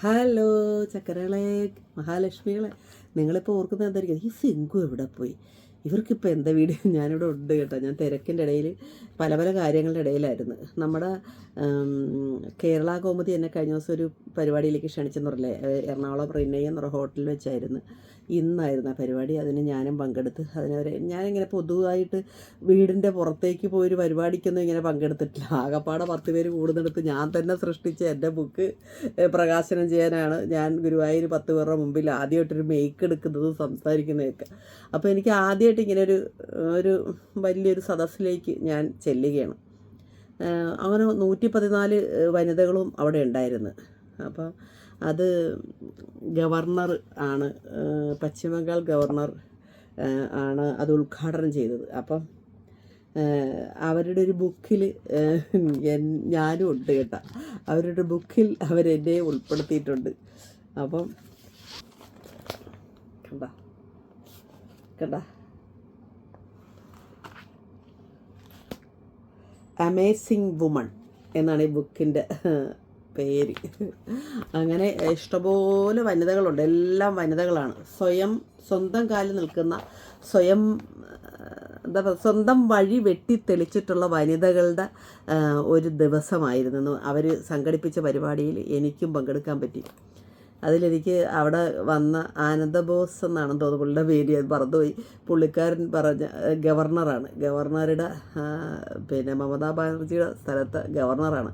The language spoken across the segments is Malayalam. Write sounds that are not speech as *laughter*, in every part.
ഹലോ ചക്കരകളെ മഹാലക്ഷ്മികളെ. നിങ്ങളിപ്പോൾ ഓർക്കുന്നത് എന്തായിരിക്കും? ഈ സിങ്കു എവിടെ പോയി? ഇവർക്കിപ്പോൾ എന്താ വീഡിയോ *laughs* ഞാനിവിടെ ഉണ്ട് കേട്ടോ. ഞാൻ തിരക്കിന്റെ ഇടയിൽ പല പല കാര്യങ്ങളുടെ ഇടയിലായിരുന്നു. നമ്മുടെ കേരള കോമതി എന്നെ കഴിഞ്ഞ ദിവസം ഒരു പരിപാടിയിലേക്ക് ക്ഷണിച്ചെന്ന് പറഞ്ഞില്ലേ? എറണാകുളം റിനൈ എന്ന് പറഞ്ഞ ഹോട്ടലിൽ വെച്ചായിരുന്നു. ഇന്നായിരുന്നു ആ പരിപാടി. അതിന് ഞാനും പങ്കെടുത്ത് അതിനവരെ ഞാനിങ്ങനെ പൊതുവായിട്ട് വീടിന്റെ പുറത്തേക്ക് പോയൊരു പരിപാടിക്കൊന്നും ഇങ്ങനെ പങ്കെടുത്തിട്ടില്ല. ആകപ്പാടെ പത്ത് പേര് കൂടുന്നിടത്ത് ഞാൻ തന്നെ സൃഷ്ടിച്ച എന്റെ ബുക്ക് പ്രകാശനം ചെയ്യാനാണ് ഞാൻ ഗുരുവായൂർ പത്ത് പേരുടെ മുമ്പിൽ ആദ്യമായിട്ടൊരു മേക്ക് എടുക്കുന്നതും സംസാരിക്കുന്നതൊക്കെ. അപ്പോൾ എനിക്ക് ആദ്യമായിട്ട് ഇങ്ങനെ ഒരു ഒരു വലിയൊരു സദസ്സിലേക്ക് ഞാൻ ചെല്ലുകയാണ്. അങ്ങനെ നൂറ്റി പതിനാല് വനിതകളും അവിടെ ഉണ്ടായിരുന്നു. അപ്പോൾ അത് ഗവർണർ ആണ് പശ്ചിമ ബംഗാൾ ഗവർണർ ആണ് അത് ഉദ്ഘാടനം ചെയ്തത്. അപ്പം അവരുടെ ഒരു ബുക്കിൽ ഞാനും ഉണ്ട് കേട്ടോ. അവരുടെ ബുക്കിൽ അവരെന്നെ ഉൾപ്പെടുത്തിയിട്ടുണ്ട്. അപ്പം കണ്ട കണ്ട. അമേസിങ് വുമൺ എന്നാണ് ഈ ബുക്കിന്റെ പേര്. അങ്ങനെ ഇഷ്ടപോലെ വനിതകളുണ്ട്. എല്ലാം വനിതകളാണ്. സ്വയം സ്വന്തം കാലിൽ നിൽക്കുന്ന സ്വയം എന്താ പറയുക സ്വന്തം വഴി വെട്ടി തെളിച്ചിട്ടുള്ള വനിതകളുടെ ഒരു ദിവസമായിരുന്നു. അവർ സംഘടിപ്പിച്ച പരിപാടിയിൽ എനിക്കും പങ്കെടുക്കാൻ പറ്റി. അതിലെനിക്ക് അവിടെ വന്ന ആനന്ദബോസ് എന്നാണ് തോന്നുന്നു പുള്ളിയുടെ പേര്. അത് മറന്നുപോയി. പുള്ളിക്കാരൻ പറഞ്ഞ ഗവർണറാണ്. ഗവർണറുടെ പിന്നെ മമതാ ബാനർജിയുടെ സ്ഥലത്ത് ഗവർണറാണ്.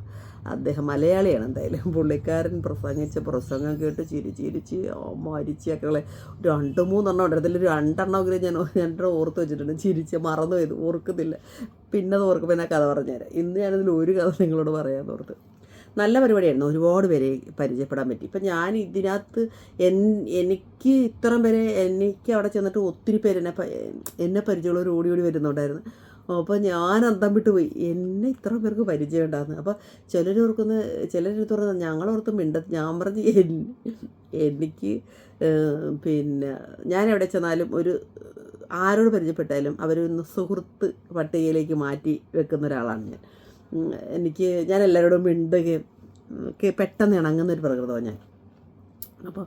അദ്ദേഹം മലയാളിയാണ് എന്തായാലും. പുള്ളിക്കാരൻ പ്രസംഗിച്ച പ്രസംഗം കേട്ട് ചിരി ചിരിച്ച് മരിച്ചൊക്കെ രണ്ട് മൂന്നെണ്ണം ഉണ്ട്. അതിൽ രണ്ടെണ്ണമെങ്കിലും ഞാൻ രണ്ടെണ്ണം ഓർത്ത് വെച്ചിട്ടുണ്ട്. ചിരിച്ച് മറന്നു പോയത് ഓർക്കുന്നില്ല. പിന്നെ അത് ഓർക്കുമ്പോൾ ഞാൻ കഥ പറഞ്ഞുതരാം. ഇന്ന് ഞാനതിൽ ഒരു കഥ നിങ്ങളോട് പറയാൻ ഓർത്ത് നല്ല പരിപാടിയായിരുന്നു. ഒരുപാട് പേരെ പരിചയപ്പെടാൻ പറ്റി. ഇപ്പം ഞാൻ ഇതിനകത്ത് എൻ എനിക്ക് ഇത്രയും പേരെ എനിക്ക് അവിടെ ചെന്നിട്ട് ഒത്തിരി പേര് എന്നെ എന്നെ പരിചയമുള്ളവർ ഓടി ഓടി വരുന്നുണ്ടായിരുന്നു. അപ്പോൾ ഞാൻ അന്തം വിട്ട് പോയി. എന്നെ ഇത്ര പേർക്ക് പരിചയം ഉണ്ടായിരുന്നു അപ്പോൾ ചിലർ ഓർക്കുന്ന ചിലർ തുറന്ന് ഞങ്ങളോർത്ത് മിണ്ട ഞാൻ പറഞ്ഞ് എനിക്ക് പിന്നെ ഞാൻ എവിടെ ചെന്നാലും ഒരു ആരോട് പരിചയപ്പെട്ടാലും അവരൊന്ന് സുഹൃത്ത് പട്ടികയിലേക്ക് മാറ്റി വെക്കുന്ന ഒരാളാണ് ഞാൻ. എനിക്ക് ഞാൻ എല്ലാവരോടും മിണ്ടുകയും പെട്ടെന്ന് ഇണങ്ങുന്നൊരു പ്രകൃതമാണ് ഞാൻ. അപ്പോൾ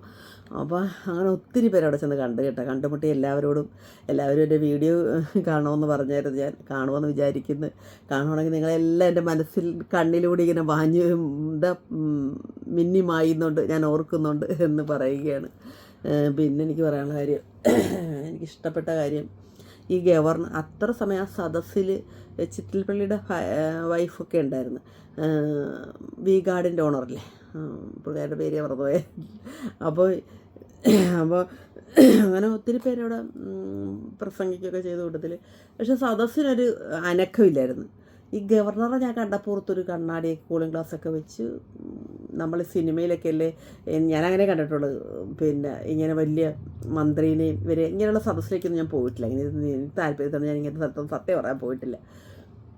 അപ്പോൾ അങ്ങനെ ഒത്തിരി പേര് അവിടെ ചെന്ന് കണ്ട് കേട്ടോ. കണ്ടുമുട്ടി എല്ലാവരോടും എല്ലാവരും എന്റെ വീഡിയോ കാണുമെന്ന് പറഞ്ഞായിരുന്നു ഞാൻ. കാണുമെന്ന് വിചാരിക്കുന്നു. കാണുവാണെങ്കിൽ നിങ്ങളെല്ലാം എന്റെ മനസ്സിൽ കണ്ണിലൂടെ ഇങ്ങനെ വാഞ്ഞ് എന്താ ഉം, മിന്നി ഞാൻ ഓർക്കുന്നുണ്ട് എന്ന് പറയുകയാണ്. പിന്നെ എനിക്ക് പറയാനുള്ള കാര്യം എനിക്കിഷ്ടപ്പെട്ട കാര്യം ഈ ഗവർണർ അത്ര സമയം ആ സദസ്സിൽ ചിറ്റിൽപ്പള്ളിയുടെ വൈഫൊക്കെ ഉണ്ടായിരുന്നു. വി ഗാർഡിന്റെ ഓണറല്ലേ? പുള്ളിയുടെ പേര് മറന്നുപോയെ. അപ്പോൾ അപ്പോൾ അങ്ങനെ ഒത്തിരി പേരവിടെ പ്രസംഗിക്കുകയൊക്കെ ചെയ്ത കൂട്ടത്തിൽ പക്ഷെ സദസ്സിനൊരു അനക്കമില്ലായിരുന്നു. ഈ ഗവർണറെ ഞാൻ കണ്ടപ്പോൾ ഓർത്തൊരു കണ്ണാടി കൂളിംഗ് ഗ്ലാസ്സൊക്കെ വെച്ച് നമ്മൾ സിനിമയിലൊക്കെ അല്ലേ ഞാൻ ഞാനങ്ങനെ കണ്ടിട്ടുള്ളത്. പിന്നെ ഇങ്ങനെ വലിയ മന്ത്രിനെയും ഇവരെ ഇങ്ങനെയുള്ള സദസ്സിലേക്കൊന്നും ഞാൻ പോയിട്ടില്ല. ഇങ്ങനെ താല്പര്യത്തോടെ ഞാൻ ഇങ്ങനത്തെ സ്ഥലത്തൊന്നും സത്യം പറയാൻ പോയിട്ടില്ല.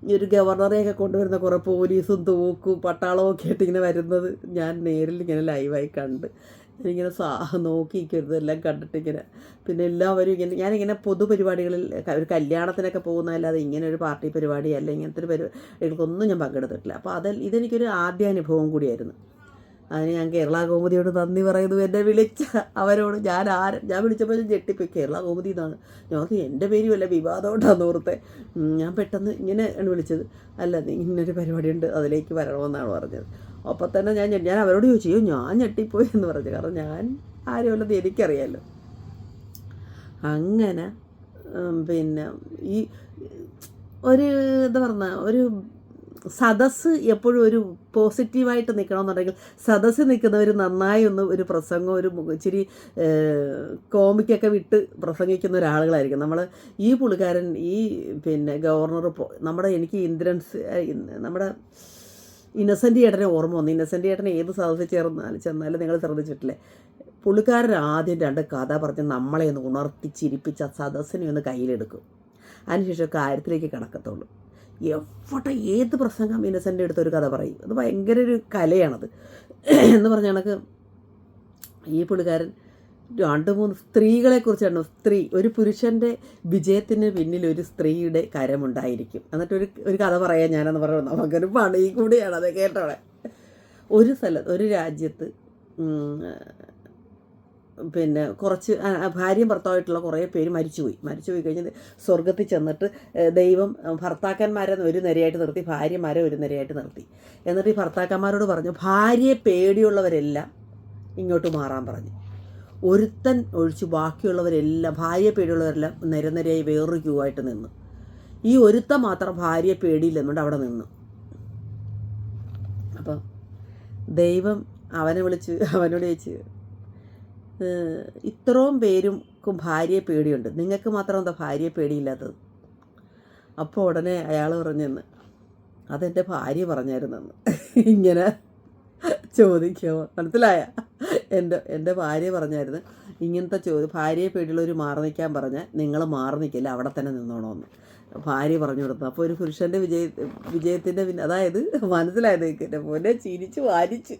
ഈ ഒരു ഗവർണറെയൊക്കെ കൊണ്ടുവരുന്ന കുറേ പോലീസും തൂക്കും പട്ടാളവും ഒക്കെ ആയിട്ട് ഇങ്ങനെ വരുന്നത് ഞാൻ നേരിൽ ഇങ്ങനെ ലൈവായി കണ്ട്. ഞാനിങ്ങനെ സാ നോക്കിയിരിക്കരുത് എല്ലാം കണ്ടിട്ട് ഇങ്ങനെ. പിന്നെ എല്ലാവരും ഇങ്ങനെ ഞാനിങ്ങനെ പൊതുപരിപാടികളിൽ ഒരു കല്യാണത്തിനൊക്കെ പോകുന്നതല്ലാതെ ഇങ്ങനെ ഒരു പാർട്ടി പരിപാടി അല്ല ഇങ്ങനത്തെ ഒരു പരിപാടികൾക്കൊന്നും ഞാൻ പങ്കെടുത്തിട്ടില്ല. അപ്പോൾ അത് ഇതെനിക്കൊരു ആദ്യ അനുഭവം കൂടിയായിരുന്നു. അതിന് ഞാൻ കേരള കോമതിയോട് നന്ദി പറയുന്നു. എന്നെ വിളിച്ച അവരോട് ഞാൻ ആര് ഞാൻ വിളിച്ചപ്പോൾ ഞെട്ടിപ്പോയി. കേരള കോമതി എന്നാണ്. ഞാൻ എന്റെ പേരും അല്ല വിവാദമുണ്ടാന്ന് ഓർത്തെ. ഞാൻ പെട്ടെന്ന് ഇങ്ങനെ വിളിച്ചത്. അല്ല ഇന്നൊരു പരിപാടിയുണ്ട് അതിലേക്ക് വരണമെന്നാണ് പറഞ്ഞത്. അപ്പോൾ തന്നെ ഞാൻ ഞാൻ അവരോട് ചോദിച്ചു "അയ്യോ, ഞാൻ ഞെട്ടിപ്പോയി എന്ന് പറഞ്ഞു. കാരണം ഞാൻ ആരുമല്ലെന്ന് എനിക്കറിയാമല്ലോ അങ്ങനെ പിന്നെ ഈ ഒരു എന്താ പറഞ്ഞ ഒരു സദസ്സ് എപ്പോഴും ഒരു പോസിറ്റീവായിട്ട് നിൽക്കണമെന്നുണ്ടെങ്കിൽ സദസ്സ് നിൽക്കുന്നവർ നന്നായി ഒന്ന് ഒരു പ്രസംഗം ഒരു ഇച്ചിരി കോമിക്കൊക്കെ വിട്ട് പ്രസംഗിക്കുന്ന ഒരാളുകളായിരിക്കും. നമ്മൾ ഈ പുള്ളിക്കാരൻ ഈ പിന്നെ ഗവർണർ നമ്മുടെ എനിക്ക് ഇന്ദ്രൻസ് നമ്മുടെ ഇന്നസെന്റ് ചേട്ടനെ ഓർമ്മ വന്നു. ഇന്നസെന്റ് ചേട്ടനെ ഏത് സദസ്സിൽ ചേർന്നാലും ചെന്നാലും നിങ്ങൾ ശ്രദ്ധിച്ചിട്ടില്ലേ? പുള്ളിക്കാരൻ ആദ്യം രണ്ട് കഥ പറഞ്ഞ് നമ്മളെ ഒന്ന് ഉണർത്തി ചിരിപ്പിച്ച് സദസ്സിനെ ഒന്ന് കയ്യിലെടുക്കും. അതിനുശേഷം കാര്യത്തിലേക്ക് കിടക്കത്തുള്ളൂ. എവിടെ ഏത് പ്രസംഗം ഇന്നസെന്റ് എടുത്തൊരു കഥ പറയും? അത് ഭയങ്കര ഒരു കലയാണത്. എന്ന് പറഞ്ഞ കണക്ക് ഈ പുള്ളിക്കാരൻ രണ്ട് മൂന്ന് സ്ത്രീകളെ കുറിച്ചാണ് സ്ത്രീ ഒരു പുരുഷന്റെ വിജയത്തിന് പിന്നിൽ ഒരു സ്ത്രീയുടെ കരമുണ്ടായിരിക്കും. എന്നിട്ട് ഒരു ഒരു കഥ പറയാൻ ഞാനെന്ന് പറയുന്നത് നമുക്കൊരു പണി കൂടിയാണ് അത് കേട്ടോളെ. ഒരു സ്ഥലത്ത് ഒരു രാജ്യത്ത് പിന്നെ കുറച്ച് ഭാര്യയും ഭർത്താവായിട്ടുള്ള കുറേ പേര് മരിച്ചുപോയി. മരിച്ചുപോയി കഴിഞ്ഞാൽ സ്വർഗത്തിൽ ചെന്നിട്ട് ദൈവം ഭർത്താക്കന്മാരെ ഒരു നിരയായിട്ട് നിർത്തി ഭാര്യമാരെ ഒരു നിരയായിട്ട് നിർത്തി. എന്നിട്ട് ഈ ഭർത്താക്കന്മാരോട് പറഞ്ഞു ഭാര്യയെ പേടിയുള്ളവരെല്ലാം ഇങ്ങോട്ട് മാറാൻ പറഞ്ഞു. ഒരുത്തൻ ഒഴിച്ച് ബാക്കിയുള്ളവരെല്ലാം ഭാര്യയെ പേടിയുള്ളവരെല്ലാം നിരനിരയായി വേറൊരു ക്യൂ ആയിട്ട് നിന്നു. ഈ ഒരുത്തൻ മാത്രം ഭാര്യയെ പേടിയില്ലെന്നുകൊണ്ട് അവിടെ നിന്നു. അപ്പം ദൈവം അവനെ വിളിച്ച് അവനോട് ചോദിച്ച് "ഏഹ്, ഇത്രയും പേരും ഭാര്യയെ പേടിയുണ്ട്. നിങ്ങൾക്ക് മാത്രം എന്താ ഭാര്യയെ പേടിയില്ലാത്തത്? അപ്പോൾ ഉടനെ അയാൾ പറഞ്ഞെന്ന് അതെന്റെ ഭാര്യ പറഞ്ഞായിരുന്നെന്ന് ഇങ്ങനെ ചോദിക്കുമോ മനസ്സിലായ? എന്റെ എന്റെ ഭാര്യ പറഞ്ഞായിരുന്നു ഇങ്ങനത്തെ ചോദ്യം ഭാര്യയെ പേടിയുള്ളവർ മാറി നിൽക്കാൻ പറഞ്ഞാൽ നിങ്ങൾ മാറി നിൽക്കില്ല അവിടെ തന്നെ നിന്നോണമെന്ന് ഭാര്യ പറഞ്ഞു കൊടുത്തു. അപ്പോൾ ഒരു പുരുഷന്റെ വിജയ വിജയത്തിന്റെ പിന്നെ അതായത് മനസ്സിലായത് എന്റെ പോലെ ചിരിച്ച് വാരിച്ച്.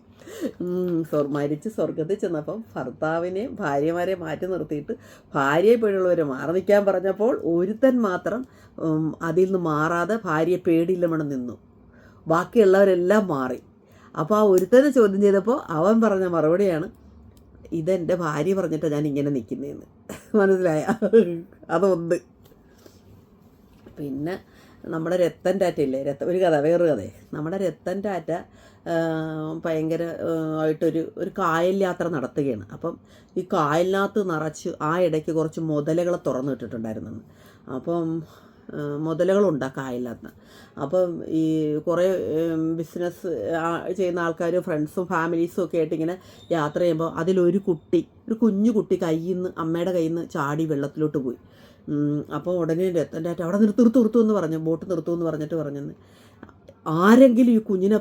സ്വർ മരിച്ച് സ്വർഗത്തിൽ ചെന്നപ്പം ഭർത്താവിനെ ഭാര്യമാരെ മാറ്റി നിർത്തിയിട്ട് ഭാര്യയെ പേടിയുള്ളവരെ മാറി നിൽക്കാൻ പറഞ്ഞപ്പോൾ ഒരുത്തൻ മാത്രം അതിൽ നിന്ന് മാറാതെ ഭാര്യയെ പേടിയില്ലമണം നിന്നു. ബാക്കിയുള്ളവരെല്ലാം മാറി. അപ്പോൾ ആ ഒരുത്തനെ ചോദ്യം ചെയ്തപ്പോൾ അവൻ പറഞ്ഞ മറുപടിയാണ് ഇതെന്റെ ഭാര്യ പറഞ്ഞിട്ടാണ് ഞാൻ ഇങ്ങനെ നിൽക്കുന്നതെന്ന് മനസ്സിലായ? അതൊന്ന്. പിന്നെ നമ്മുടെ രത്തൻ ടാറ്റ ഇല്ലേ രത്ത ഒരു കഥ വേറൊരു കഥ. നമ്മുടെ രത്തൻ ടാറ്റ ഭയങ്കര ആയിട്ടൊരു ഒരു കായൽ യാത്ര നടത്തുകയാണ്. അപ്പം ഈ കായലിനകത്ത് നിറച്ച് ആ ഇടയ്ക്ക് കുറച്ച് മുതലകളെ തുറന്നു തുറന്നിട്ടിട്ടുണ്ടായിരുന്നു അപ്പം ആ, മുതലകളുണ്ട് ആ അപ്പം ഈ കുറേ ബിസിനസ് ചെയ്യുന്ന ആൾക്കാരും ഫ്രണ്ട്സും ഫാമിലീസും ഒക്കെ ആയിട്ട് ഇങ്ങനെ യാത്ര ചെയ്യുമ്പോൾ അതിലൊരു കുട്ടി ഒരു കുഞ്ഞു കുട്ടി കയ്യിൽ നിന്ന് അമ്മയുടെ കയ്യിൽ നിന്ന് ചാടി വെള്ളത്തിലോട്ട് പോയി. അപ്പോൾ ഉടനെ എത്തേണ്ട ടാറ്റ അവിടെ നിർത്തി നിർത്തി നിർത്തും എന്ന് പറഞ്ഞു. ബോട്ട് നിർത്തു എന്ന് പറഞ്ഞിട്ട് പറഞ്ഞെന്ന്. ആരെങ്കിലും ഈ കുഞ്ഞിനെ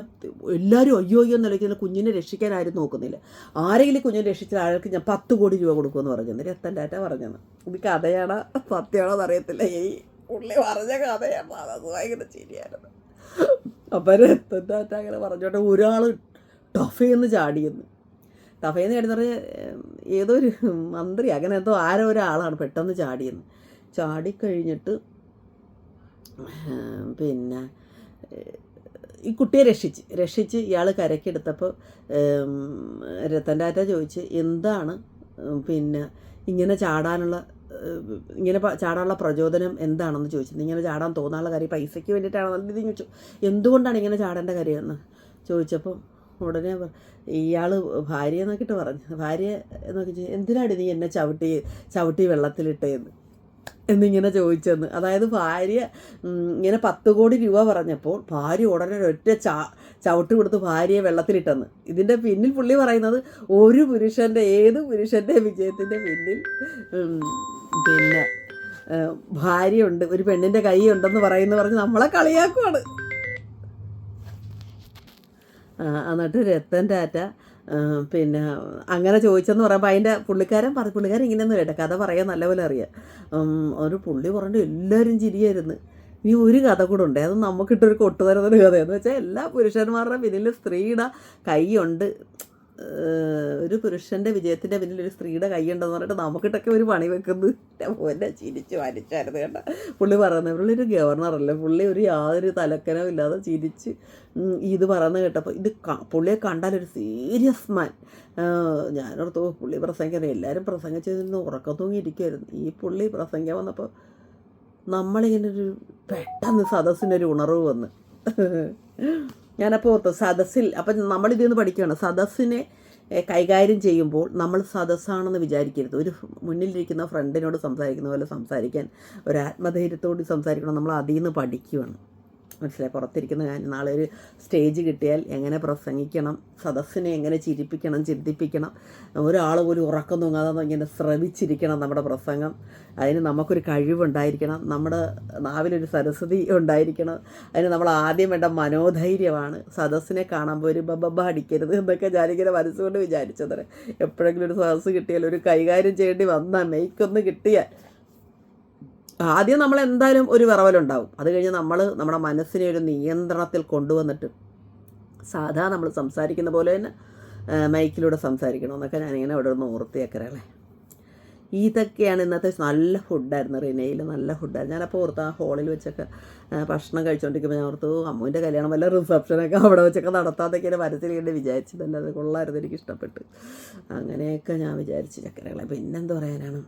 എല്ലാവരും അയ്യോ അയ്യോ നിലയ്ക്കുന്ന കുഞ്ഞിനെ രക്ഷിക്കാൻ ആരും നോക്കുന്നില്ല. ആരെങ്കിലും കുഞ്ഞിനെ രക്ഷിച്ചാൽ ആൾക്ക് ഞാൻ പത്ത് കോടി രൂപ കൊടുക്കുമെന്ന് പറഞ്ഞെന്ന് രത്തൻ ഡാറ്റ പറഞ്ഞത് ഇത് കഥയാണോ? സത്യമാണോ എന്നറിയത്തില്ല ഈ പുള്ളി പറഞ്ഞ കഥയാണ് അത് ഭയങ്കര ശരിയായിരുന്നു അപ്പം രത്തൻ ടാറ്റ അങ്ങനെ പറഞ്ഞോട്ടെ. ഒരാൾ ടഫേന്ന് ചാടിയെന്ന്. ടഫേന്ന് ചാടി പറഞ്ഞ ഏതോ ഒരു മന്ത്രി അങ്ങനെ എന്തോ ആരോ ഒരാളാണ് പെട്ടെന്ന് ചാടിയെന്ന്. ചാടിക്കഴിഞ്ഞിട്ട് പിന്നെ ഈ കുട്ടിയെ രക്ഷിച്ച്. രക്ഷിച്ച് ഇയാൾ കരക്കെടുത്തപ്പോൾ രത്തൻ ടാറ്റ ചോദിച്ച് എന്താണ് പിന്നെ ഇങ്ങനെ ചാടാനുള്ള ഇങ്ങനെ ചാടാനുള്ള പ്രചോദനം എന്താണെന്ന് ചോദിച്ചത് ഇങ്ങനെ ചാടാൻ തോന്നാനുള്ള കാര്യം പൈസയ്ക്ക് വേണ്ടിയിട്ടാണോ നല്ല രീതി ചോദിച്ചു. എന്തുകൊണ്ടാണ് ഇങ്ങനെ ചാടേണ്ട കാര്യമെന്ന് ചോദിച്ചപ്പോൾ ഉടനെ ഇയാൾ ഭാര്യ നോക്കിയിട്ട് പറഞ്ഞു. ഭാര്യ നോക്കി എന്തിനാണ് നീ എന്നെ ചവിട്ടി ചവിട്ടി വെള്ളത്തിലിട്ടേന്ന്? എന്നിങ്ങനെ ചോദിച്ചെന്ന്. അതായത് ഭാര്യ ഇങ്ങനെ പത്ത് കോടി രൂപ പറഞ്ഞപ്പോൾ ഭാര്യ ഉടനെ ഒറ്റ ചാ ചവിട്ട് കൊടുത്ത് ഭാര്യയെ വെള്ളത്തിലിട്ടെന്ന്. ഇതിന്റെ പിന്നിൽ പുള്ളി പറയുന്നത് ഒരു പുരുഷന്റെ ഏത് പുരുഷന്റെ വിജയത്തിന്റെ പിന്നിൽ പിന്നെ ഭാര്യയുണ്ട് ഒരു പെണ്ണിന്റെ കൈ ഉണ്ടെന്ന് പറയുന്നു പറഞ്ഞ് നമ്മളെ കളിയാക്കുവാണ്. എന്നിട്ട് രത്തൻ ടാറ്റ പിന്നെ അങ്ങനെ ചോദിച്ചെന്ന് പറയുമ്പോൾ അതിന്റെ പുള്ളിക്കാരൻ പറ പുള്ളിക്കാരൻ ഇങ്ങനെയൊന്നും കേട്ടോ കഥ പറയാൻ നല്ലപോലെ അറിയാം. ഒരു പുള്ളി പറഞ്ഞിട്ട് എല്ലാവരും ചിരിയായിരുന്നു. ഇനി ഒരു കഥ കൂടെ ഉണ്ട് അത് നമുക്കിട്ടൊരു കൊട്ടുതരുന്നൊരു കഥയെന്ന് വെച്ചാൽ എല്ലാ പുരുഷന്മാരുടെ പിന്നിൽ സ്ത്രീയുടെ കൈയുണ്ട്. ഒരു പുരുഷന്റെ വിജയത്തിന്റെ പിന്നിൽ ഒരു സ്ത്രീയുടെ കൈയുണ്ടെന്ന് പറഞ്ഞിട്ട് നമുക്കിട്ടൊക്കെ ഒരു പണി വെക്കുന്നത്. പോലെ ചിരിച്ച് വലിച്ചായിരുന്നു കേട്ടോ. പുള്ളി പറയുന്നത് പുള്ളി ഒരു ഗവർണറല്ലേ പുള്ളി ഒരു യാതൊരു തലക്കനവും ഇല്ലാതെ ചിരിച്ച് ഇത് പറയുന്നത് കേട്ടപ്പോൾ ഇത് പുള്ളിയെ കണ്ടാൽ ഒരു സീരിയസ് മാൻ. ഞാനോർത്ത് "ഓ, പുള്ളി പ്രസംഗിക്കുന്നത് എല്ലാവരും പ്രസംഗിച്ചതിന് ഉറക്കം തൂങ്ങിയിരിക്കുമായിരുന്നു ഈ പുള്ളി പ്രസംഗിക്കാൻ വന്നപ്പോൾ നമ്മളിങ്ങനെ ഒരു പെട്ടെന്ന് സദസ്സിനൊരു ഉണർവ് വന്ന്. ഞാനപ്പോൾ ഓർത്തു സദസ്സിൽ അപ്പം നമ്മളിതിൽ നിന്ന് പഠിക്കുകയാണ്. സദസ്സിനെ കൈകാര്യം ചെയ്യുമ്പോൾ നമ്മൾ സദസ്സാണെന്ന് വിചാരിക്കരുത്. ഒരു മുന്നിലിരിക്കുന്ന ഫ്രണ്ടിനോട് സംസാരിക്കുന്ന പോലെ സംസാരിക്കാൻ ഒരു ആത്മധൈര്യത്തോട് സംസാരിക്കണം. നമ്മൾ അതിൽ നിന്ന് പഠിക്കുകയാണ്. മനസ്സിലായി? പുറത്തിരിക്കുന്ന ഞാൻ നാളെ ഒരു സ്റ്റേജ് കിട്ടിയാൽ എങ്ങനെ പ്രസംഗിക്കണം? സദസ്സിനെ എങ്ങനെ ചിരിപ്പിക്കണം? ചിന്തിപ്പിക്കണം? ഒരാൾ പോലും ഉറക്കം തൂങ്ങാതെ ഇങ്ങനെ ശ്രമിച്ചിരിക്കണം നമ്മുടെ പ്രസംഗം. അതിന് നമുക്കൊരു കഴിവുണ്ടായിരിക്കണം. നമ്മുടെ നാവിലൊരു സരസ്വതി ഉണ്ടായിരിക്കണം. അതിന് നമ്മൾ ആദ്യം വേണ്ട മനോധൈര്യമാണ്. സദസ്സിനെ കാണുമ്പോൾ ഒരു ബബബ അടിക്കരുത് എന്നൊക്കെ ഞാനിങ്ങനെ മനസ്സുകൊണ്ട് വിചാരിച്ചത്. എപ്പോഴെങ്കിലും ഒരു സദസ്സ് കിട്ടിയാൽ ഒരു കൈകാര്യം ചെയ്യേണ്ടി വന്നാൽ മെയ്ക്കൊന്ന് കിട്ടിയാൽ ആദ്യം നമ്മൾ എന്തായാലും ഒരു വിറവലുണ്ടാവും. അത് കഴിഞ്ഞ് നമ്മൾ നമ്മുടെ മനസ്സിനെ ഒരു നിയന്ത്രണത്തിൽ കൊണ്ടുവന്നിട്ട് സാധാ നമ്മൾ സംസാരിക്കുന്ന പോലെ തന്നെ മൈക്കിലൂടെ സംസാരിക്കണം. എന്നൊക്കെ ഞാനിങ്ങനെ അവിടെ ഒന്ന് ഓർത്തിയേക്കറല്ലേ ഇതൊക്കെയാണ് ഇന്നത്തെ നല്ല ഫുഡായിരുന്നു റിനയിൽ. നല്ല ഫുഡായിരുന്നു. ഞാനപ്പോൾ ഓർത്ത് ആ ഹോളിൽ വെച്ചൊക്കെ ഭക്ഷണം കഴിച്ചുകൊണ്ടിരിക്കുമ്പോൾ ഞാൻ ഓർത്തു അമ്മുവിന്റെ കല്യാണം വല്ല റിസപ്ഷനൊക്കെ അവിടെ വെച്ചൊക്കെ നടത്താതൊക്കെ ഇങ്ങനെ മനസ്സിലിങ്ങനെ വിചാരിച്ചതല്ല അത് കൊള്ളായിരുന്നു എനിക്ക് ഇഷ്ടപ്പെട്ട് അങ്ങനെയൊക്കെ ഞാൻ വിചാരിച്ചു ചക്കരകളെ. പിന്നെന്ത് പറയാനാണ്?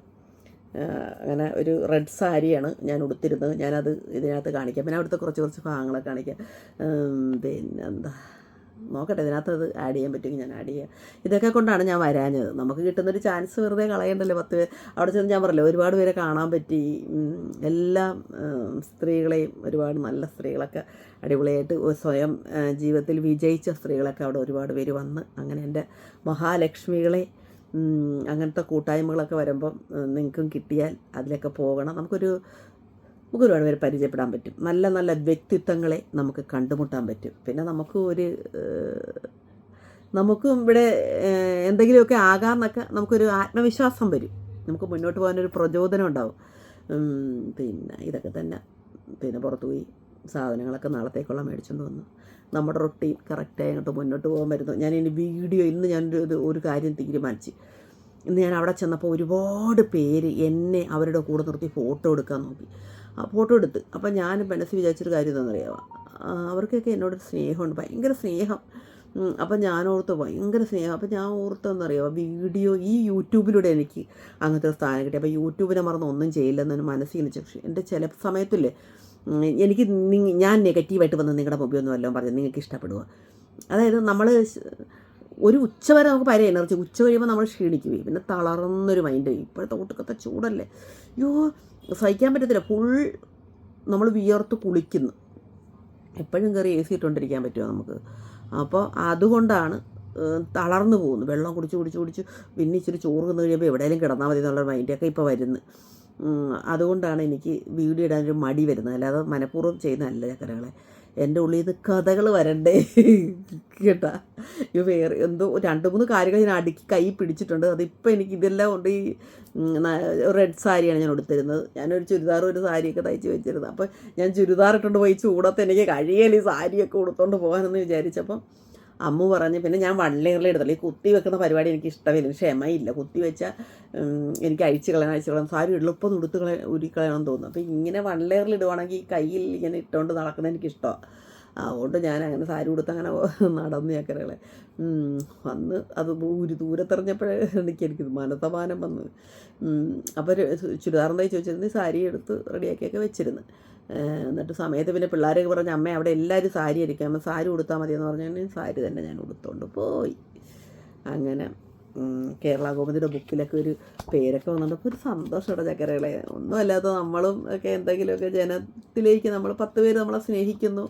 അങ്ങനെ ഒരു റെഡ് സാരിയാണ് ഞാൻ ഉടുത്തിരുന്നത്. ഞാനത് ഇതിനകത്ത് കാണിക്കാം. പിന്നെ അവിടുത്തെ കുറച്ച് കുറച്ച് ഭാഗങ്ങളൊക്കെ കാണിക്കാം. പിന്നെ പിന്നെന്താ? നോക്കട്ടെ ഇതിനകത്ത് അത് ആഡ് ചെയ്യാൻ പറ്റുമെങ്കിൽ ഞാൻ ആഡ് ചെയ്യാം. ഇതൊക്കെ കൊണ്ടാണ് ഞാൻ വരാഞ്ഞത്. നമുക്ക് കിട്ടുന്നൊരു ചാൻസ് വെറുതെ കളയണ്ടല്ലോ പത്ത് പേര്. അവിടെ ചെന്ന് ഞാൻ പറഞ്ഞല്ലോ ഒരുപാട് പേരെ കാണാൻ പറ്റി. എല്ലാ സ്ത്രീകളെയും ഒരുപാട് നല്ല സ്ത്രീകളൊക്കെ അടിപൊളിയായിട്ട് സ്വയം ജീവിതത്തിൽ വിജയിച്ച സ്ത്രീകളൊക്കെ അവിടെ ഒരുപാട് പേര് വന്ന് അങ്ങനെ എന്റെ മഹാലക്ഷ്മികളെ അങ്ങനത്തെ കൂട്ടായ്മകളൊക്കെ വരുമ്പം നിങ്ങൾക്കും കിട്ടിയാൽ അതിലൊക്കെ പോകണം. നമുക്കൊരു നമുക്ക് ഒരുപാട് പേരെ പരിചയപ്പെടാൻ പറ്റും. നല്ല നല്ല വ്യക്തിത്വങ്ങളെ നമുക്ക് കണ്ടുമുട്ടാൻ പറ്റും. പിന്നെ നമുക്ക് ഒരു നമുക്കും ഇവിടെ എന്തെങ്കിലുമൊക്കെ ആകാമെന്നൊക്കെ നമുക്കൊരു ആത്മവിശ്വാസം വരും. നമുക്ക് മുന്നോട്ട് പോകാനൊരു പ്രചോദനം ഉണ്ടാവും. പിന്നെ ഇതൊക്കെ തന്നെ. പിന്നെ പുറത്ത് പോയി സാധനങ്ങളൊക്കെ നാളത്തേക്കുള്ള മേടിച്ചുകൊണ്ട് വന്നു. നമ്മുടെ റൊട്ടീൻ കറക്റ്റായി അങ്ങോട്ട് മുന്നോട്ട് പോകാൻ വരുന്നു. ഞാൻ ഇനി വീഡിയോ ഇന്ന് ഞാനൊരു ഒരു- കാര്യം തീരുമാനിച്ചു. ഇന്ന് ഞാൻ അവിടെ ചെന്നപ്പോൾ ഒരുപാട് പേര് എന്നെ അവരുടെ കൂടെ നിർത്തി ഫോട്ടോ എടുക്കാൻ നോക്കി. ആ ഫോട്ടോ എടുത്ത്. അപ്പം ഞാൻ മനസ്സിൽ വിചാരിച്ചൊരു കാര്യം എന്താണെന്നറിയാമോ അവർക്കൊക്കെ എന്നോട് സ്നേഹമുണ്ട്. ഭയങ്കര സ്നേഹം. അപ്പം ഞാൻ ഓർത്ത് ഭയങ്കര സ്നേഹം. അപ്പം ഞാൻ ഓർത്തെന്നറിയാമോ വീഡിയോ ഈ യൂട്യൂബിലൂടെ എനിക്ക് അങ്ങനത്തെ സ്ഥാനം കിട്ടി. അപ്പോൾ യൂട്യൂബിനെ മറന്ന് ഒന്നും ചെയ്യില്ലെന്നൊരു മനസ്സിൽ നിന്ന് പക്ഷേ എന്റെ ചില സമയത്തില്ലേ എനിക്ക് ഞാൻ നെഗറ്റീവായിട്ട് വന്ന് നിങ്ങളുടെ മൊബൈൽ ഒന്നും വല്ലതും പറഞ്ഞു നിങ്ങൾക്ക് ഇഷ്ടപ്പെടുക അതായത് നമ്മൾ ഒരു ഉച്ച വരെ നമുക്ക് പര എനർജി ഉച്ച കഴിയുമ്പോൾ നമ്മൾ ക്ഷീണിക്കുകയും പിന്നെ തളർന്നൊരു മൈൻഡ് ഇപ്പോഴത്തെ കൂട്ടക്കത്തെ ചൂടല്ലേ? അയ്യോ സഹിക്കാൻ പറ്റത്തില്ല. ഫുൾ നമ്മൾ വിയർത്ത് കുളിക്കുന്നു. എപ്പോഴും കയറി എ സി ഇട്ടുകൊണ്ടിരിക്കാൻ പറ്റുമോ നമുക്ക്? അപ്പോൾ അതുകൊണ്ടാണ് തളർന്നു പോകുന്നു. വെള്ളം കുടിച്ച് കുടിച്ച് കുടിച്ച് പിന്നെ ഇച്ചിരി ചോറ് കഴിയുമ്പോൾ എവിടെയെങ്കിലും കിടന്നാൽ മതി എന്നുള്ള മൈൻഡൊക്കെ ഇപ്പോൾ വരുന്നു. അതുകൊണ്ടാണ് എനിക്ക് വീഡിയോ ഇടാൻ ഒരു മടി വരുന്നത്. അല്ലാതെ മനഃപൂർവം ചെയ്യുന്നതല്ല ചക്കരകളെ. എന്റെ ഉള്ളിൽ നിന്ന് കഥകൾ വരണ്ടേ? കേട്ടാ? ഇത് വേറെ എന്തോ രണ്ട് മൂന്ന് കാര്യങ്ങൾ ഞാൻ അടുക്കി കൈ പിടിച്ചിട്ടുണ്ട്. അതിപ്പോൾ എനിക്ക് ഇതെല്ലാം കൊണ്ട് ഈ റെഡ് സാരിയാണ് ഞാൻ ഉടുത്തിരുന്നത്. ഞാനൊരു ചുരിദാറും ഒരു സാരിയൊക്കെ തയ്ച്ച് വെച്ചിരുന്നത്. അപ്പോൾ ഞാൻ ചുരിദാർ ഇട്ടുകൊണ്ട് പോയി ചൂടത്ത് എനിക്ക് കഴിയൽ ഈ സാരിയൊക്കെ ഉടുത്തോണ്ട് പോകാനെന്ന് വിചാരിച്ചപ്പം അമ്മു പറഞ്ഞ് പിന്നെ ഞാൻ ലെയറിൽ എടുത്തുള്ളൂ ഈ കുത്തി വെക്കുന്ന പരിപാടി എനിക്ക് ഇഷ്ടമില്ല ക്ഷമയില്ല. കുത്തി വെച്ചാൽ എനിക്ക് അഴിച്ച് കളയണം അഴിച്ച് കളയണം സാരി എളുപ്പം ഉടുത്ത് കളയ ഉരുക്കളയണമെന്ന് തോന്നുന്നു. അപ്പോൾ ഇങ്ങനെ വൺ ലെയറിൽ ഇടുവാണെങ്കിൽ കയ്യിൽ ഇങ്ങനെ ഇട്ടുകൊണ്ട് നടക്കുന്നത് എനിക്കിഷ്ടമാണ് അതുകൊണ്ട് ഞാൻ അങ്ങനെ സാരി കൊടുത്ത് അങ്ങനെ *laughs* നടന്നു ചക്കരകളെ. വന്ന് അത് ഒരു ദൂരത്തെറിഞ്ഞപ്പോഴേ എനിക്ക് എനിക്ക് മനസമാനം വന്ന്. അപ്പോൾ ചുരിദാറും തയ്ച്ച് വെച്ചിരുന്ന് സാരി എടുത്ത് റെഡിയാക്കിയൊക്കെ വെച്ചിരുന്നു. എന്നിട്ട് സമയത്ത് പിന്നെ പിള്ളേരൊക്കെ പറഞ്ഞ അമ്മ അവിടെ എല്ലാവരും സാരി അടിക്കാം അമ്മ സാരി കൊടുത്താൽ മതി എന്ന് പറഞ്ഞാൽ സാരി തന്നെ ഞാൻ കൊടുത്തോണ്ട് പോയി. അങ്ങനെ കേരള ഗോമതിയുടെ ബുക്കിലൊക്കെ ഒരു പേരൊക്കെ വന്നിട്ടപ്പോൾ ഒരു സന്തോഷമുള്ള ചക്കരകളെ. ഒന്നുമല്ലാതെ നമ്മളും ഒക്കെ എന്തെങ്കിലുമൊക്കെ ജനത്തിലേക്ക് നമ്മൾ പത്ത് പേര് നമ്മളെ സ്നേഹിക്കുന്നു.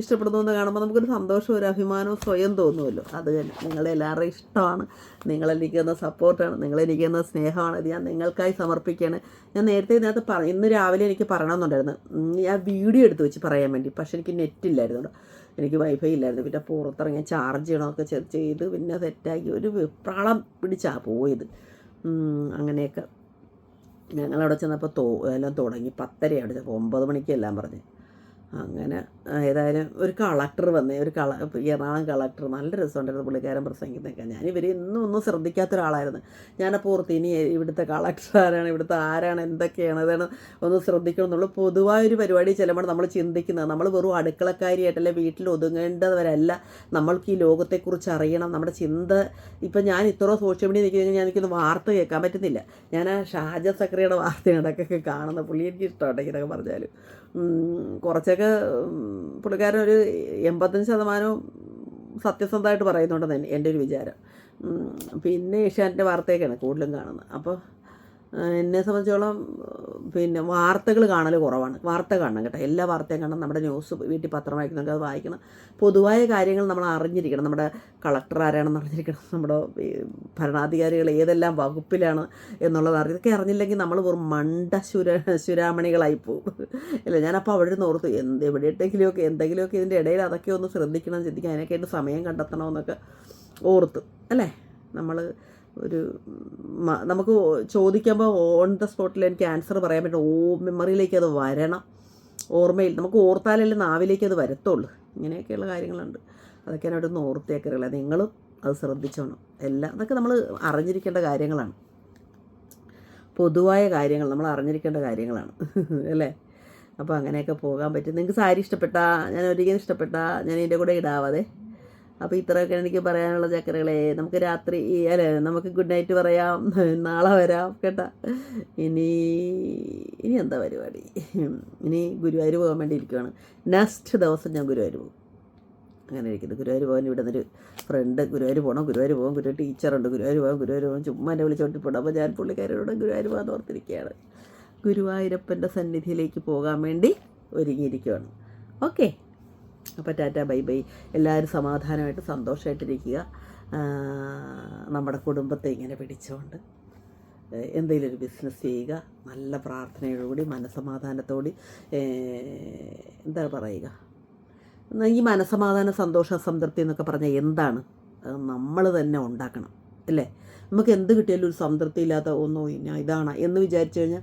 ഇഷ്ടപ്പെടുന്നു എന്ന് കാണുമ്പോൾ നമുക്കൊരു സന്തോഷവും ഒരു അഭിമാനവും സ്വയം തോന്നുമല്ലോ. അത് തന്നെ. നിങ്ങളെ എല്ലാവരുടെയും ഇഷ്ടമാണ്. നിങ്ങളെനിക്ക് തന്ന സപ്പോർട്ടാണ്. നിങ്ങളെനിക്ക് തന്ന സ്നേഹമാണ്. ഇത് ഞാൻ നിങ്ങൾക്കായി സമർപ്പിക്കുകയാണ്. ഞാൻ നേരത്തെ ഇതിനകത്ത് പറ ഇന്ന് രാവിലെ എനിക്ക് പറയണമെന്നുണ്ടായിരുന്നു. ഞാൻ വീഡിയോ എടുത്ത് വെച്ച് പറയാൻ വേണ്ടി. പക്ഷേ എനിക്ക് നെറ്റ് ഇല്ലായിരുന്നു കേട്ടോ. എനിക്ക് വൈഫൈ ഇല്ലായിരുന്നു. പിന്നെ പുറത്തിറങ്ങി ചാർജ് ചെയ്യണമൊക്കെ ചെയ്ത് പിന്നെ സെറ്റാക്കി ഒരു വെപ്രാളം പിടിച്ചാ പോയത്. അങ്ങനെയൊക്കെ. ഞങ്ങളവിടെ ചെന്നപ്പോൾ തോ എല്ലാം തുടങ്ങി പത്തരയാണ് ചെന്നപ്പോൾ ഒമ്പത് മണിക്ക് എല്ലാം പറഞ്ഞ് അങ്ങനെ ഏതായാലും ഒരു കളക്ടർ വന്നേ ഒരു കള എറണാകുളം കളക്ടർ. നല്ല രസമുണ്ടായിരുന്നു പുള്ളിക്കാരൻ പ്രസംഗിക്കുന്നതൊക്കെ. ഞാൻ ഇവർ ഇന്നും ഒന്നും ശ്രദ്ധിക്കാത്ത ഒരാളായിരുന്നു. ഞാനപ്പോൾ ഓർത്ത് ഇനി ഇവിടുത്തെ കളക്ടർ ആരാണ് ഇവിടുത്തെ ആരാണ് എന്തൊക്കെയാണ് അതാണ് ഒന്ന് ശ്രദ്ധിക്കണം എന്നുള്ളൂ പൊതുവായൊരു പരിപാടി ചിലപ്പോൾ നമ്മൾ ചിന്തിക്കുന്നത് നമ്മൾ വെറും അടുക്കളക്കാരിയായിട്ടല്ല വീട്ടിൽ ഒതുങ്ങേണ്ടവരല്ല. നമ്മൾക്ക് ഈ ലോകത്തെക്കുറിച്ച് അറിയണം. നമ്മുടെ ചിന്ത ഇപ്പം ഞാൻ ഇത്ര സോഷ്യൽ മീഡിയ നിൽക്കുന്ന ഞാൻ എനിക്കൊന്ന് വാർത്ത കേൾക്കാൻ പറ്റുന്നില്ല. ഞാൻ ആ ഷാജ സക്രിയുടെ വാർത്തയാണ് ഇടയ്ക്കൊക്കെ കാണുന്ന പുള്ളി എനിക്ക് ഇഷ്ടമാണ് ഇതൊക്കെ പറഞ്ഞാലും. കുറച്ചൊക്കെ പുള്ളിക്കാരൻ ഒരു എൺപത്തഞ്ച് ശതമാനവും സത്യസന്ധമായിട്ട് പറയുന്നുണ്ടെന്ന് എന്റെ ഒരു വിചാരം. പിന്നെ ഏഷ്യാനെറ്റിന്റെ വാർത്തയൊക്കെയാണ് കൂടുതലും കാണുന്നത്. അപ്പോൾ എന്നെ സംബന്ധിച്ചോളം പിന്നെ വാർത്തകൾ കാണൽ കുറവാണ്. വാർത്ത കാണണം കേട്ടോ. എല്ലാ വാർത്തയും കാണണം. നമ്മുടെ ന്യൂസ് വീട്ടിൽ പത്രം വായിക്കുന്നവർക്ക് അത് വായിക്കണം. പൊതുവായ കാര്യങ്ങൾ നമ്മൾ അറിഞ്ഞിരിക്കണം. നമ്മുടെ കളക്ടർ ആരാണെന്ന് അറിഞ്ഞിരിക്കണം. നമ്മുടെ ഭരണാധികാരികൾ ഏതെല്ലാം വകുപ്പിലാണ് എന്നുള്ളത് അറിയാം ഇതൊക്കെ അറിഞ്ഞില്ലെങ്കിൽ നമ്മൾ വെറും മണ്ട ശുര ശുരാമണികളായി പോകും. ഇല്ല ഞാനപ്പോൾ അവിടെ നിന്ന് ഓർത്തു എന്ത് എവിടെയിട്ടെങ്കിലുമൊക്കെ എന്തെങ്കിലുമൊക്കെ ഇതിന്റെ ഇടയിൽ അതൊക്കെ ഒന്ന് ശ്രദ്ധിക്കണം ചിന്തിക്കണം അതിനൊക്കെയായിട്ട് സമയം കണ്ടെത്തണമെന്നൊക്കെ ഓർത്തു. അല്ലേ? നമ്മൾ ഒരു നമുക്ക് ചോദിക്കുമ്പോൾ ഓൺ ദ സ്പോട്ടിൽ എനിക്ക് ആൻസർ പറയാൻ പറ്റും. ഓ മെമ്മറിയിലേക്ക് അത് വരണം. ഓർമ്മയിൽ നമുക്ക് ഓർത്താലല്ലേ നാവിലേക്ക് അത് വരത്തുള്ളൂ. ഇങ്ങനെയൊക്കെയുള്ള കാര്യങ്ങളുണ്ട്. അതൊക്കെയാണ് അവിടെ നിന്ന് ഓർത്തേക്കറില്ല നിങ്ങളും അത് ശ്രദ്ധിച്ചോണം. എല്ലാം അതൊക്കെ നമ്മൾ അറിഞ്ഞിരിക്കേണ്ട കാര്യങ്ങളാണ്. പൊതുവായ കാര്യങ്ങൾ നമ്മൾ അറിഞ്ഞിരിക്കേണ്ട കാര്യങ്ങളാണ്. *laughs* അല്ലേ? അപ്പോൾ അങ്ങനെയൊക്കെ പോകാൻ പറ്റും. നിങ്ങൾക്ക് സാരി ഇഷ്ടപ്പെട്ടാ? ഞാൻ ഒരിക്കലും ഇഷ്ടപ്പെട്ടാ? ഞാൻ ഇതിന്റെ കൂടെ ഇടാവാതെ അപ്പോൾ ഇത്രയൊക്കെ എനിക്ക് പറയാനുള്ള ചക്കരകളെ. നമുക്ക് രാത്രി അല്ലേ നമുക്ക് ഗുഡ് നൈറ്റ് പറയാം. *laughs* നാളെ വരാം കേട്ടാ. ഇനി ഇനി എന്താ പരിപാടി? ഇനി ഗുരുവായൂർ പോകാൻ വേണ്ടി ഇരിക്കുകയാണ് നെക്സ്റ്റ് ദിവസം ഞാൻ ഗുരുവായൂർ പോകും. അങ്ങനെ ഇരിക്കുന്നു. ഗുരുവായൂർ പോകാൻ ഇവിടെ നിന്നൊരു ഫ്രണ്ട് ഗുരുവായൂർ പോകണം ഗുരുവായൂർ പോകും ഗുരു ടീച്ചറുണ്ട് ഗുരുവായൂർ പോകാം ഗുരുവായൂർ പോകാം ചുമ്മാ എന്നെ വിളിച്ചോണ്ടി പോകണം അപ്പോൾ ഞാൻ പുള്ളിക്കാരോട് ഗുരുവായൂർ പോകാൻ ഓർത്തിരിക്കുകയാണ്. ഗുരുവായൂരപ്പന്റെ സന്നിധിയിലേക്ക് പോകാൻ വേണ്ടി ഒരുങ്ങിയിരിക്കുകയാണ് ഓക്കെ അപ്പോൾ ടാറ്റ ബൈ ബൈ. എല്ലാവരും സമാധാനമായിട്ട് സന്തോഷമായിട്ടിരിക്കുക. നമ്മുടെ കുടുംബത്തെ ഇങ്ങനെ പിടിച്ചുകൊണ്ട് എന്തെങ്കിലും ഒരു ബിസിനസ് ചെയ്യുക നല്ല പ്രാർത്ഥനയോടുകൂടി മനസ്സമാധാനത്തോടി എന്താ പറയുക? ഈ മനസമാധാന സന്തോഷ സംതൃപ്തി എന്നൊക്കെ പറഞ്ഞാൽ എന്താണ്? നമ്മൾ തന്നെ ഉണ്ടാക്കണം അല്ലേ? നമുക്ക് എന്ത് കിട്ടിയാലും ഒരു സംതൃപ്തി ഇല്ലാത്ത ഒന്നോ ഇന്ന ഇതാണ് എന്ന് വിചാരിച്ചു കഴിഞ്ഞാൽ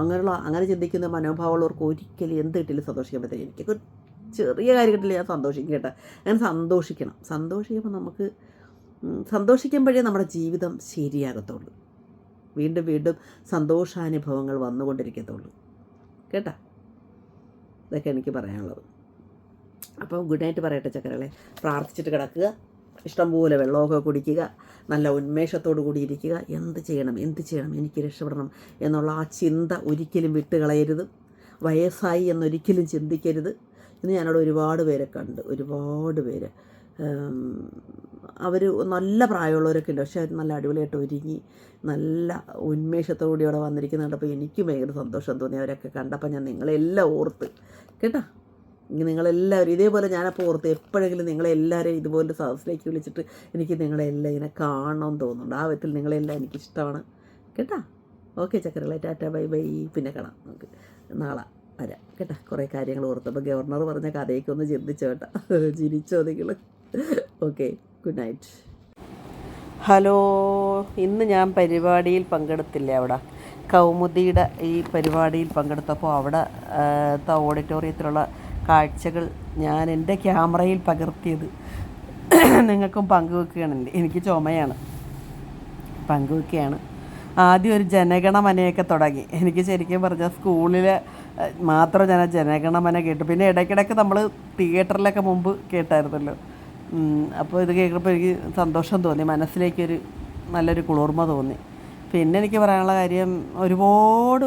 അങ്ങനെയുള്ള അങ്ങനെ ചിന്തിക്കുന്ന മനോഭാവമുള്ളവർക്ക് ഒരിക്കലും എന്ത് കിട്ടിയാലും സന്തോഷിക്കാൻ പറ്റില്ല. എനിക്കൊക്കെ ചെറിയ കാര്യം കിട്ടില്ല ഞാൻ സന്തോഷിക്കും കേട്ടോ. അങ്ങനെ സന്തോഷിക്കണം. സന്തോഷിക്കുമ്പോൾ നമുക്ക് സന്തോഷിക്കുമ്പോഴേ നമ്മുടെ ജീവിതം ശരിയാകത്തുള്ളൂ. വീണ്ടും വീണ്ടും സന്തോഷാനുഭവങ്ങൾ വന്നുകൊണ്ടിരിക്കത്തുള്ളൂ. കേട്ടാ? ഇതൊക്കെ എനിക്ക് പറയാനുള്ളത്. അപ്പോൾ ഗുഡ് നൈറ്റ് പറയട്ടെ ചക്കരകളെ. പ്രാർത്ഥിച്ചിട്ട് കിടക്കുക. ഇഷ്ടംപോലെ വെള്ളമൊക്കെ കുടിക്കുക. നല്ല ഉന്മേഷത്തോടു കൂടി ഇരിക്കുക. എന്ത് ചെയ്യണം? എന്ത് ചെയ്യണം? എനിക്ക് രക്ഷപ്പെടണം എന്നുള്ള ആ ചിന്ത ഒരിക്കലും വിട്ടുകളയരുത്. വയസ്സായി എന്നൊരിക്കലും ചിന്തിക്കരുത്. ഇന്ന് ഞാനവിടെ ഒരുപാട് പേരെ കണ്ട് ഒരുപാട് പേര്. അവർ നല്ല പ്രായമുള്ളവരൊക്കെ ഉണ്ട്. പക്ഷേ അവർ നല്ല അടിപൊളിയായിട്ട് ഒരുങ്ങി നല്ല ഉന്മേഷത്തോടെ അവിടെ വന്നിരിക്കുന്നുണ്ട്. അപ്പോൾ എനിക്കും ഭയങ്കര സന്തോഷം തോന്നി അവരൊക്കെ കണ്ടപ്പോൾ. ഞാൻ നിങ്ങളെല്ലാം ഓർത്ത് കേട്ടോ? നിങ്ങളെല്ലാവരും ഇതേപോലെ ഞാനപ്പോൾ ഓർത്ത് എപ്പോഴെങ്കിലും നിങ്ങളെല്ലാവരെയും ഇതുപോലെ സദസ്സിലേക്ക് വിളിച്ചിട്ട് എനിക്ക് നിങ്ങളെല്ലാം ഇങ്ങനെ കാണണമെന്ന് തോന്നുന്നുണ്ട്. ആ വിധത്തിൽ നിങ്ങളെല്ലാം എനിക്കിഷ്ടമാണ്. കേട്ടോ? ഓക്കെ ചക്കരകളെ ടാറ്റ ബൈ ബൈ. പിന്നെ കാണാം നമുക്ക് നാളെ. വരാം കേട്ടോ. കുറേ കാര്യങ്ങൾ ഓർത്തപ്പോൾ ഗവർണർ പറഞ്ഞ കഥയൊക്കെ ഒന്ന് ചിന്തിച്ചോ കേട്ടോ. ചിരിച്ചോ നിങ്ങൾ ഓക്കെ ഗുഡ് നൈറ്റ് ഹലോ ഇന്ന് ഞാൻ പരിപാടിയിൽ പങ്കെടുത്തില്ല അവിടെ? കൗമുദിയുടെ ഈ പരിപാടിയിൽ പങ്കെടുത്തപ്പോൾ അവിടെ ഓഡിറ്റോറിയത്തിലുള്ള കാഴ്ചകൾ ഞാൻ എന്റെ ക്യാമറയിൽ പകർത്തിയത് നിങ്ങൾക്കും പങ്കുവെക്കുകയാണ് എനിക്ക് ചുമയാണ്. പങ്കുവെക്കുകയാണ്. ആദ്യം ഒരു ജനഗണമനയൊക്കെ തുടങ്ങി. എനിക്ക് ശരിക്കും പറഞ്ഞാൽ സ്കൂളിൽ മാത്രം ഞാൻ ജനഗണമന കേട്ടു. പിന്നെ ഇടയ്ക്കിടയ്ക്ക് നമ്മൾ തിയേറ്ററിലൊക്കെ മുമ്പ് കേട്ടായിരുന്നല്ലോ. അപ്പോൾ ഇത് കേൾക്കുമ്പോൾ എനിക്ക് സന്തോഷം തോന്നി. മനസ്സിലേക്കൊരു നല്ലൊരു കുളിർമ തോന്നി. പിന്നെ എനിക്ക് പറയാനുള്ള കാര്യം ഒരുപാട്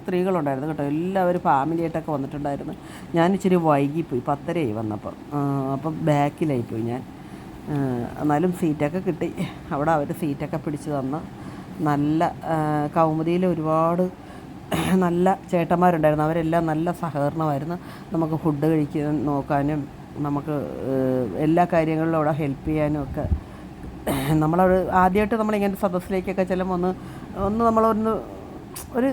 സ്ത്രീകളുണ്ടായിരുന്നു കേട്ടോ. എല്ലാവരും ഫാമിലിയായിട്ടൊക്കെ വന്നിട്ടുണ്ടായിരുന്നു. ഞാൻ ഇച്ചിരി വൈകിപ്പോയി പത്തരയായി വന്നപ്പം. അപ്പം ബാക്കിലായിപ്പോയി ഞാൻ. എന്നാലും സീറ്റൊക്കെ കിട്ടി. അവിടെ അവർ സീറ്റൊക്കെ പിടിച്ച് തന്ന്. നല്ല കൗമുദിയിൽ ഒരുപാട് *clears throat* നല്ല ചേട്ടന്മാരുണ്ടായിരുന്നു. അവരെല്ലാം നല്ല സഹകരണമായിരുന്നു. നമുക്ക് ഫുഡ് കഴിക്കാൻ നോക്കാനും നമുക്ക് എല്ലാ കാര്യങ്ങളിലും അവിടെ ഹെൽപ്പ് ചെയ്യാനും ഒക്കെ. *clears throat* നമ്മളവിടെ ആദ്യമായിട്ട് നമ്മളിങ്ങനെ സദസ്സിലേക്കൊക്കെ ചെല്ലുമ്പോൾ ഒന്ന് ഒന്ന് നമ്മളൊന്ന് ഒരു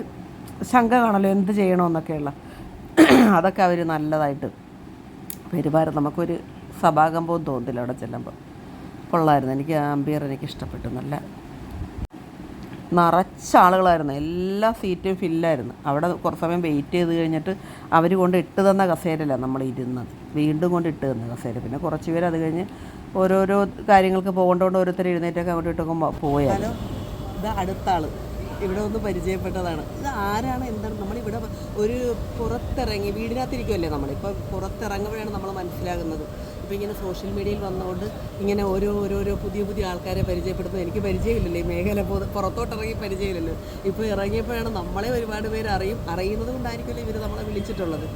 ശങ്ക കാണല്ലോ എന്ത് ചെയ്യണമെന്നൊക്കെയുള്ള *clears throat* അതൊക്കെ അവർ നല്ലതായിട്ട് പെരുമാറും. നമുക്കൊരു സഭാകമ്പവും തോന്നില്ല അവിടെ ചെല്ലുമ്പോൾ കൊള്ളായിരുന്നു. എനിക്ക് ആംബിയർ എനിക്ക് ഇഷ്ടപ്പെട്ടു. നല്ല നിറച്ച ആളുകളായിരുന്നു. എല്ലാ സീറ്റും ഫില്ലായിരുന്നു. അവിടെ കുറച്ച് സമയം വെയിറ്റ് ചെയ്ത് കഴിഞ്ഞിട്ട് അവർ കൊണ്ട് ഇട്ട് തന്ന കസേരല്ല നമ്മൾ ഇരുന്നത്. വീണ്ടും കൊണ്ട് ഇട്ട് തന്ന കസേര. പിന്നെ കുറച്ച് പേര് അത് കഴിഞ്ഞ് ഓരോരോ കാര്യങ്ങൾക്ക് പോകേണ്ടതുകൊണ്ട് ഓരോരുത്തർ എഴുന്നേറ്റൊക്കെ അങ്ങോട്ട് ഇട്ടൊക്കെ പോയാലോ ഇത് അടുത്ത ആൾ. ഇവിടെ ഒന്ന് പരിചയപ്പെട്ടതാണ്. ഇത് ആരാണ്? എന്താണ്? നമ്മളിവിടെ ഒരു പുറത്തിറങ്ങി വീടിനകത്തിരിക്കുമല്ലേ നമ്മളിപ്പോൾ പുറത്തിറങ്ങുമ്പോഴാണ് നമ്മൾ മനസ്സിലാകുന്നത്. ഇപ്പോൾ ഇങ്ങനെ സോഷ്യൽ മീഡിയയിൽ വന്നുകൊണ്ട് ഇങ്ങനെ ഓരോ ഓരോരോ പുതിയ പുതിയ ആൾക്കാരെ പരിചയപ്പെടുത്തുന്നത് എനിക്ക് പരിചയമില്ലല്ലോ. ഈ മേഖല പുറത്തോട്ട് പുറത്തോട്ടിറങ്ങി പരിചയമില്ലല്ലോ. ഇപ്പോൾ ഇറങ്ങിയപ്പോഴാണ് നമ്മളെ ഒരുപാട് പേര് അറിയും അറിയുന്നത് കൊണ്ടായിരിക്കുമല്ലോ ഇവർ നമ്മളെ വിളിച്ചിട്ടുള്ളത്.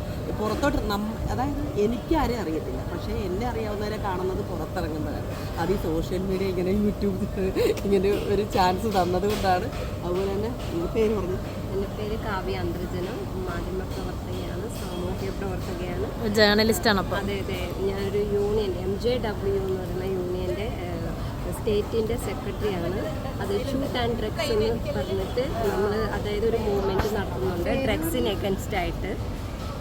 പുറത്തോട്ട് നം അതായത് എനിക്ക് ആരെയും അറിയത്തില്ല. പക്ഷേ എന്നെ അറിയാവുന്നവരെ കാണുന്നത് പുറത്തിറങ്ങുമ്പോഴാണ് അത് ഈ സോഷ്യൽ മീഡിയ ഇങ്ങനെ യൂട്യൂബ് ഇങ്ങനെ ഒരു ചാൻസ് തന്നത് കൊണ്ടാണ്. അതുപോലെ തന്നെ പേര് പറഞ്ഞു? എന്റെ പേര് കാവ്യ അന്തർജനം മാധ്യമ പ്രവർത്തകയാണ് ജേർണലിസ്റ്റാണ് അപ്പോൾ അതെ അതെ. ഞാനൊരു യൂണിയൻ എം ജെ ഡബ്ല്യു എന്ന് പറയുന്ന യൂണിയന്റെ സ്റ്റേറ്റിന്റെ സെക്രട്ടറിയാണ്. അത് ഷൂട്ട് ആൻഡ് ഡ്രഗ്സ് എന്ന് പറഞ്ഞിട്ട് നമ്മൾ അതായത് ഒരു മൂവ്മെന്റ് നടത്തുന്നുണ്ട് ഡ്രഗ്സിന് എഗൻസ്റ്റ് ആയിട്ട്.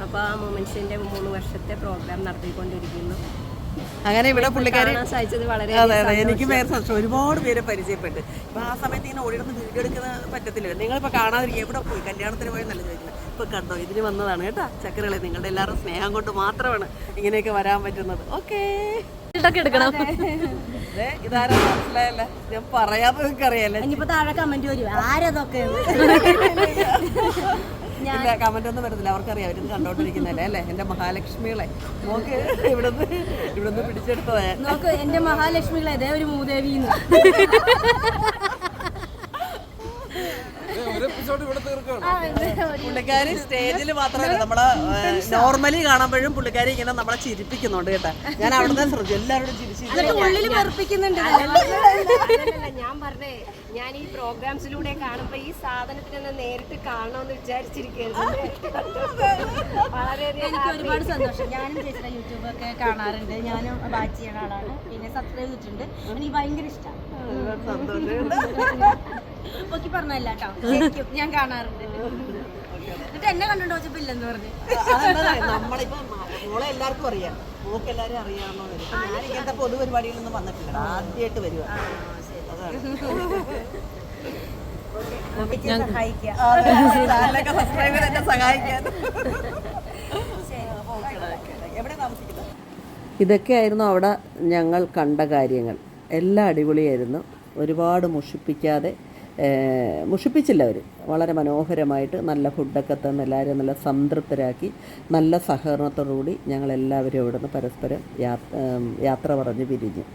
അപ്പോൾ ആ മൂവ്മെന്റ്സിന്റെ മൂന്ന് വർഷത്തെ പ്രോഗ്രാം നടത്തിക്കൊണ്ടിരിക്കുന്നു. അങ്ങനെ ഇവിടെ പുള്ളിക്കാരി എനിക്ക് പേര് സന്തോഷം. ഒരുപാട് പേരെ പരിചയപ്പെട്ട്. ഇപ്പൊ ആ സമയത്ത് ഇങ്ങനെ ഓടിയിടന്ന് വീഡിയോ എടുക്കുന്ന പറ്റത്തില്ല നിങ്ങളിപ്പോ കാണാതിരിക്കുക എവിടെ പോയി? കല്യാണത്തിന് പോയി നല്ല ചോദിക്കുന്നത് ഇപ്പൊ കണ്ടോ? ഇതിന് വന്നതാണ് കേട്ടോ. ചക്കരകളെ നിങ്ങളുടെ എല്ലാവരും സ്നേഹം കൊണ്ട് മാത്രമാണ് ഇങ്ങനെയൊക്കെ വരാൻ പറ്റുന്നത്. ഓക്കേ. എടുക്കണം. ഇതാരാ മനസ്സിലായല്ല? ഞാൻ പറയാതെ നിങ്ങൾക്ക് അറിയാലേ ഇനിയിപ്പോ താഴെ കമന്റ് വരും. ആരതൊക്കെ? ഇല്ല കമന്റ് ഒന്നും വരുന്നില്ല അവർക്കറിയാം. അവരിത് കണ്ടോണ്ടിരിക്കുന്നല്ലേ അല്ലേ? എന്റെ മഹാലക്ഷ്മികളെ. നോക്ക് ഇവിടുന്ന് ഇവിടുന്ന് പിടിച്ചെടുത്തതാ ഞാൻ. നോക്ക് എന്റെ മഹാലക്ഷ്മികളെ ഇതേ ഒരു മൂദേവി പുള്ളിക്കാരി സ്റ്റേജിൽ മാത്രമല്ല നമ്മൾ നോർമലി കാണുമ്പോഴും പുള്ളിക്കാരി ഇങ്ങനെ നമ്മളെ ചിരിപ്പിക്കുന്നുണ്ട് കേട്ടാ. ഞാൻ അവിടുന്ന് ശ്രദ്ധിച്ചു എല്ലാവരോടും ഞാൻ പറഞ്ഞേ ഞാൻ ഈ പ്രോഗ്രാംസിലൂടെ കാണുമ്പോ ഈ സാധനത്തിനെ നേരിട്ട് കാണണമെന്ന് വിചാരിച്ചിരിക്കുന്നു വളരെയധികം എനിക്ക് ഒരുപാട് സന്തോഷം. ഞാനും ചേച്ചിയുടെ യൂട്യൂബ് ഒക്കെ കാണാറുണ്ട്. ഞാനും വാച്ച് ചെയ്യുന്ന ആളാണ്. പിന്നെ സബ്സ്ക്രൈബ് ചെയ്തിട്ടുണ്ട്. എനിക്ക് ഭയങ്കര ഇഷ്ടമാണ് ഓക്കെ പറഞ്ഞല്ല കേട്ടോ ശരിക്കും ഞാൻ കാണാറുണ്ട്. എന്നിട്ട് എന്നെ കണ്ടോണ്ട് വെച്ചപ്പോ ഇല്ലെന്ന് പറഞ്ഞു. അതെന്താ നമ്മളിപ്പോ മോളെ എല്ലാവർക്കും അറിയാം. മോക്ക് എല്ലാവരും അറിയാമോ ഞാൻ ഇങ്ങനത്തെ പൊതുപരിപാടികളൊന്നും വന്നിട്ടില്ല. ആദ്യമായിട്ട് താമസിക്കുന്നത്? ഇതൊക്കെയായിരുന്നു അവിടെ ഞങ്ങൾ കണ്ട കാര്യങ്ങൾ. എല്ലാം അടിപൊളിയായിരുന്നു. ഒരുപാട് മുഷിപ്പിക്കാതെ മുഷിപ്പിച്ചില്ല അവർ വളരെ മനോഹരമായിട്ട് നല്ല ഫുഡൊക്കെ തന്ന് എല്ലാവരും നല്ല സംതൃപ്തരാക്കി നല്ല സഹകരണത്തോടു കൂടി ഞങ്ങളെല്ലാവരും ഇവിടുന്ന് പരസ്പരം യാത്ര യാത്ര പറഞ്ഞ് പിരിഞ്ഞു.